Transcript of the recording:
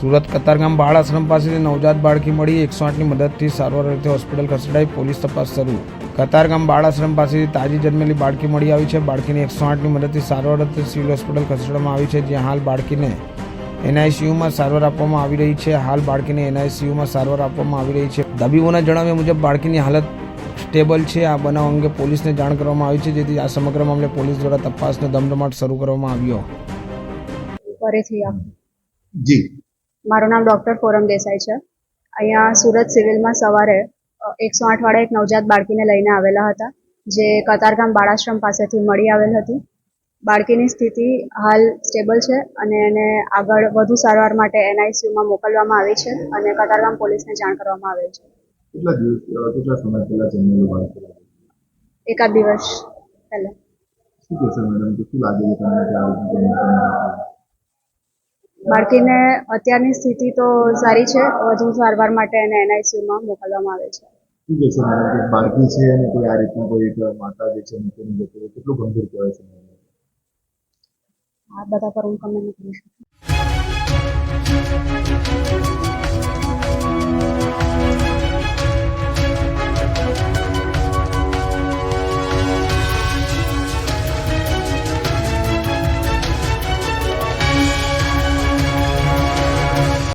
સુરત કતારગામ બાળ આશ્રમ પાસેથી નવજાત બાળકી મળી એકસો આઠની મદદથી સારવાર અર્થે હોસ્પિટલ ખસેડાઈ પોલીસ તપાસ શરૂ. કતારગામ બાળ આશ્રમ પાસેથી તાજી જન્મેલી બાળકી મળી આવી છે. બાળકીને એકસો આઠની મદદથી સારવાર અર્થે સિવિલ હોસ્પિટલ ખસેડવામાં આવી છે જ્યાં હાલ બાળકીને એનઆઈસીયુમાં સારવાર આપવામાં આવી રહી છે. હાલ બાળકીને એનઆઈસીયુમાં સારવાર આપવામાં આવી રહી છે. તબીબોના જણાવ્યા મુજબ બાળકીની હાલત સ્ટેબલ છે. આ બનાવ અંગે પોલીસને જાણ કરવામાં આવી છે જેથી આ સમગ્ર મામલે પોલીસ દ્વારા તપાસનો ધમધમાટ શરૂ કરવામાં આવ્યો. જી. મારું નામ ડૉક્ટર ફોરમ દેસાઈ છે. અહીંયા સુરત સિવિલમાં સવારે એકસો આઠવાળા એક નવજાત બાળકીને લઈને આવેલા હતા જે કતારગામ બાળાશ્રમ પાસેથી મળી આવેલ હતી. બાળકીની સ્થિતિ હાલ સ્ટેબલ છે અને એને આગળ વધુ સારવાર માટે એનઆઈસીયુમાં મોકલવામાં આવી છે અને કતારગામ પોલીસને જાણ કરવામાં આવેલ છે. એકાદ દિવસ પહેલાં. બાળકીને અત્યારની સ્થિતિ તો સારી છે. વધુ સારવાર માટે એને એનઆઈસીયુમાં મોકલવામાં આવે છે. બાળકી છે અને કોઈ આ રીતનું કોઈ માતા જે છે મૂકીને જતો કેટલું ગંભીર કહેવાય છે? આ બધા પર હું કમેન્ટ કરી શકું.